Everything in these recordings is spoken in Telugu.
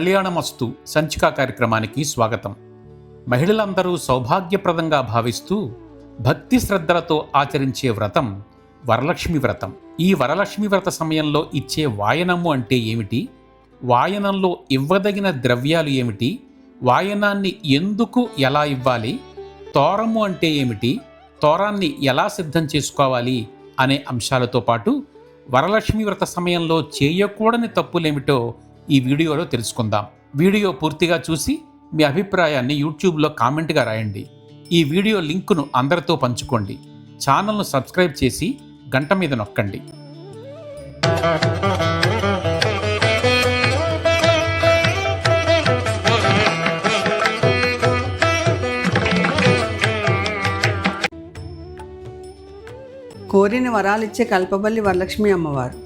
కళ్యాణమస్తు సంచికా కార్యక్రమానికి స్వాగతం. మహిళలందరూ సౌభాగ్యప్రదంగా భావిస్తూ భక్తి శ్రద్ధలతో ఆచరించే వ్రతం వరలక్ష్మి వ్రతం. ఈ వరలక్ష్మి వ్రత సమయంలో ఇచ్చే వాయనము అంటే ఏమిటి? వాయనంలో ఇవ్వదగిన ద్రవ్యాలు ఏమిటి? వాయనాన్ని ఎందుకు ఎలా ఇవ్వాలి? తోరము అంటే ఏమిటి? తోరాన్ని ఎలా సిద్ధం చేసుకోవాలి? అనే అంశాలతో పాటు వరలక్ష్మి వ్రత సమయంలో చేయకూడని తప్పులేమిటో ఈ వీడియోలో తెలుసుకుందాం. వీడియో పూర్తిగా చూసి మీ అభిప్రాయాన్ని యూట్యూబ్లో కామెంట్గా రాయండి. ఈ వీడియో లింకును అందరితో పంచుకోండి. ఛానల్ను సబ్స్క్రైబ్ చేసి గంట మీద నొక్కండి. కోరిన వరాలిచ్చే కల్పబల్లి వరలక్ష్మి అమ్మవారు.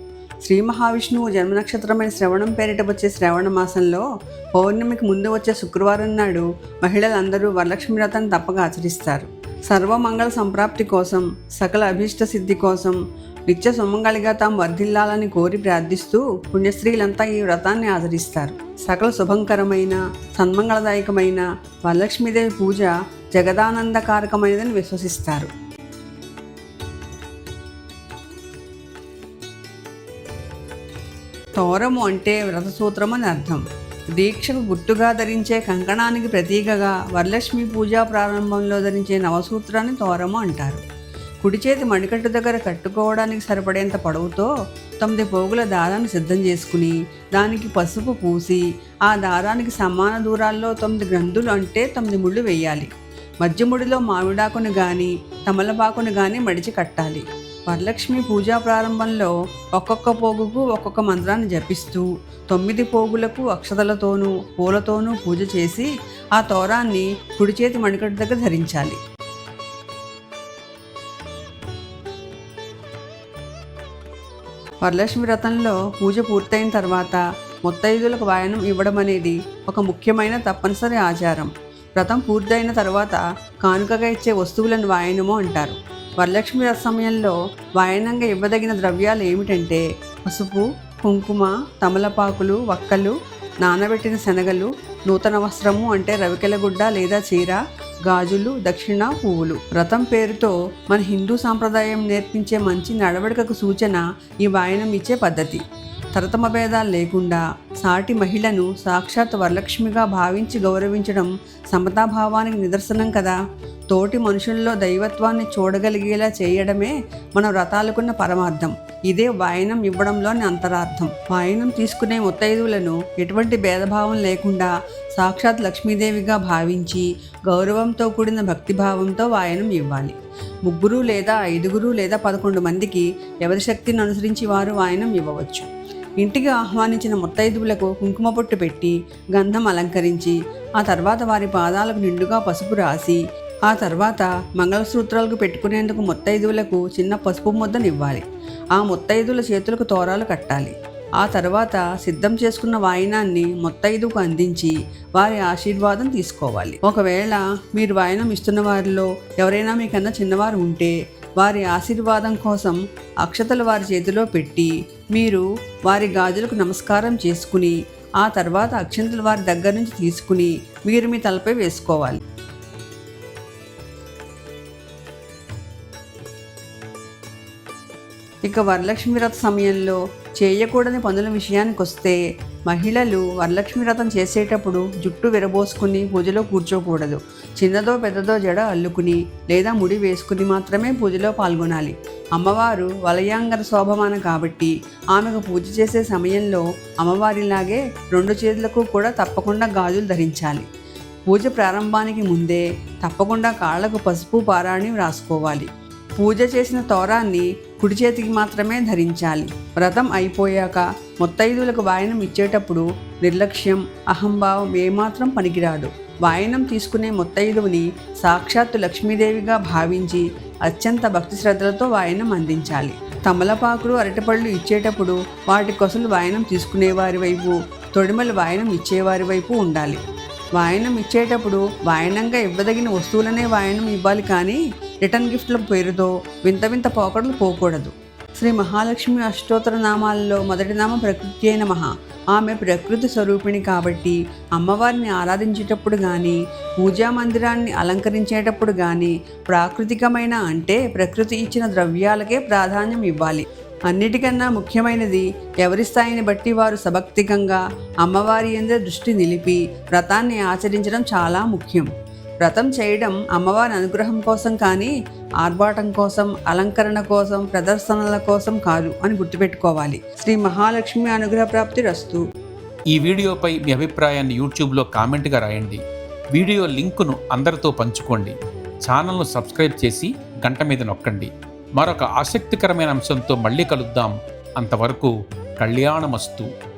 శ్రీ మహావిష్ణువు జన్మ నక్షత్రమైన శ్రవణం పేరిట వచ్చే శ్రవణ మాసంలో పౌర్ణమికి ముందు వచ్చే శుక్రవారం నాడు మహిళలందరూ వరలక్ష్మి వ్రతాన్ని తప్పక ఆచరిస్తారు. సర్వమంగళ సంప్రాప్తి కోసం సకల అభీష్ట సిద్ధి కోసం నిత్య సుమంగళిగా తాము వర్ధిల్లాలని కోరి ప్రార్థిస్తూ పుణ్యస్త్రీలంతా ఈ వ్రతాన్ని ఆచరిస్తారు. సకల శుభంకరమైన సన్మంగళదాయకమైన వరలక్ష్మీదేవి పూజ జగదానందకారకమైనదని విశ్వసిస్తారు. తోరము అంటే వ్రతసూత్రం అని అర్థం. దీక్షకు గుర్తుగా ధరించే కంకణానికి ప్రతీకగా వరలక్ష్మి పూజా ప్రారంభంలో ధరించే నవసూత్రాన్ని తోరము అంటారు. కుడి చేతి మణికట్టు దగ్గర కట్టుకోవడానికి సరిపడేంత పొడవుతో తొమ్మిది పోగుల దారాన్ని సిద్ధం చేసుకుని దానికి పసుపు పూసి ఆ దారానికి సమాన దూరాల్లో తొమ్మిది గ్రంథులు అంటే తొమ్మిది ముళ్ళు వేయాలి. మధ్య ముడిలో మామిడాకును కానీ తమలపాకును కానీ మడిచి కట్టాలి. వరలక్ష్మి పూజా ప్రారంభంలో ఒక్కొక్క పోగుకు ఒక్కొక్క మంత్రాన్ని జపిస్తూ తొమ్మిది పోగులకు అక్షతలతోనూ పూలతోనూ పూజ చేసి ఆ తోరాన్ని కుడి చేతి మణికట్టు దగ్గర ధరించాలి. వరలక్ష్మి వ్రతంలో పూజ పూర్తయిన తర్వాత ముత్తైదులకు వాయనం ఇవ్వడం అనేది ఒక ముఖ్యమైన తప్పనిసరి ఆచారం. వ్రతం పూర్తయిన తర్వాత కానుకగా ఇచ్చే వస్తువులను వాయనము అంటారు. వరలక్ష్మి సమయంలో వాయనంగా ఇవ్వదగిన ద్రవ్యాలు ఏమిటంటే పసుపు కుంకుమ తమలపాకులు వక్కలు నానబెట్టిన శనగలు నూతన వస్త్రము అంటే రవికెలగుడ్డ లేదా చీర గాజులు దక్షిణ పువ్వులు. వ్రతం పేరుతో మన హిందూ సాంప్రదాయం నేర్పించే మంచి నడవడికకు సూచన ఈ వాయనం ఇచ్చే పద్ధతి. తరతమ భేదాలు లేకుండా సాటి మహిళను సాక్షాత్ వరలక్ష్మిగా భావించి గౌరవించడం సమతాభావానికి నిదర్శనం కదా. తోటి మనుషుల్లో దైవత్వాన్ని చూడగలిగేలా చేయడమే మన వ్రతాలకున్న పరమార్థం. ఇదే వాయనం ఇవ్వడంలోని అంతరార్థం. వాయనం తీసుకునే ముత్తైదువులను ఎటువంటి భేదభావం లేకుండా సాక్షాత్ లక్ష్మీదేవిగా భావించి గౌరవంతో కూడిన భక్తిభావంతో వాయనం ఇవ్వాలి. ముగ్గురు లేదా ఐదుగురు లేదా పదకొండు మందికి ఎవరి శక్తిని అనుసరించి వారు వాయనం ఇవ్వవచ్చు. ఇంటికి ఆహ్వానించిన ముత్తైదువులకు కుంకుమ పొట్టు పెట్టి గంధం అలంకరించి ఆ తర్వాత వారి పాదాలకు నిండుగా పసుపు రాసి ఆ తర్వాత మంగళసూత్రాలకు పెట్టుకునేందుకు ముత్తైదువులకు చిన్న పసుపు ముద్దనివ్వాలి. ఆ ముత్తైదుల చేతులకు తోరాలు కట్టాలి. ఆ తర్వాత సిద్ధం చేసుకున్న వాయినాన్ని ముత్తైదుకు అందించి వారి ఆశీర్వాదం తీసుకోవాలి. ఒకవేళ మీరు వాయనం ఇస్తున్న వారిలో ఎవరైనా మీకన్నా చిన్నవారు ఉంటే వారి ఆశీర్వాదం కోసం అక్షతలు వారి చేతిలో పెట్టి మీరు వారి గాజులకు నమస్కారం చేసుకుని ఆ తర్వాత అక్షంతలు వారి దగ్గర నుంచి తీసుకుని మీరు మీ తలపై వేసుకోవాలి. ఇక వరలక్ష్మి వ్రత సమయంలో చేయకూడని పనుల విషయానికి వస్తే మహిళలు వరలక్ష్మి వ్రతం చేసేటప్పుడు జుట్టు విరబోసుకుని పూజలో కూర్చోకూడదు. చిన్నదో పెద్దదో జడ అల్లుకుని లేదా ముడి వేసుకుని మాత్రమే పూజలో పాల్గొనాలి. అమ్మవారు వలయాంగర శోభమాన కాబట్టి ఆమెకు పూజ చేసే సమయంలో అమ్మవారిలాగే రెండు చేతులకు కూడా తప్పకుండా గాజులు ధరించాలి. పూజ ప్రారంభానికి ముందే తప్పకుండా కాళ్ళకు పసుపు పారాణి వ్రాసుకోవాలి పూజ చేసిన తోరాన్ని కుడి చేతికి మాత్రమే ధరించాలి. వ్రతం అయిపోయాక ముత్తైదులకు వాయనం ఇచ్చేటప్పుడు నిర్లక్ష్యం అహంభావం ఏమాత్రం పనికిరాడు వాయనం తీసుకునే ముత్తైదువుని సాక్షాత్తు లక్ష్మీదేవిగా భావించి అత్యంత భక్తి శ్రద్ధలతో వాయనం అందించాలి. తమలపాకులు అరటిపళ్ళు ఇచ్చేటప్పుడు వాటి కొసలు వాయనం తీసుకునేవారి వైపు తొడిమలు వాయనం ఇచ్చేవారి వైపు ఉండాలి. వాయనం ఇచ్చేటప్పుడు వాయనంగా ఇవ్వదగిన వస్తువులనే వాయనం ఇవ్వాలి కానీ రిటర్న్ గిఫ్ట్ల పేరుతో వింత వింత పోకడలు పోకూడదు. శ్రీ మహాలక్ష్మి అష్టోత్తర నామాలలో మొదటి నామం ప్రకృతి అయిన మహా. ఆమె ప్రకృతి స్వరూపిణి కాబట్టి అమ్మవారిని ఆరాధించేటప్పుడు కానీ పూజా మందిరాన్ని అలంకరించేటప్పుడు కానీ ప్రాకృతికమైన అంటే ప్రకృతి ఇచ్చిన ద్రవ్యాలకే ప్రాధాన్యం ఇవ్వాలి. అన్నిటికన్నా ముఖ్యమైనది ఎవరి స్థాయిని బట్టి వారు సభక్తికంగా అమ్మవారి ఎందు దృష్టి నిలిపి వ్రతాన్ని ఆచరించడం చాలా ముఖ్యం. వ్రతం చేయడం అమ్మవారి అనుగ్రహం కోసం కానీ ఆర్భాటం కోసం అలంకరణ కోసం ప్రదర్శనల కోసం కాదు అని గుర్తుపెట్టుకోవాలి. శ్రీ మహాలక్ష్మి అనుగ్రహ ప్రాప్తి రస్తు. ఈ వీడియోపై మీ అభిప్రాయాన్ని యూట్యూబ్లో కామెంట్గా రాయండి. వీడియో లింకును అందరితో పంచుకోండి. ఛానల్ను సబ్స్క్రైబ్ చేసి గంట మీద నొక్కండి. మరొక ఆసక్తికరమైన అంశంతో మళ్ళీ కలుద్దాం. అంతవరకు కళ్యాణమస్తు.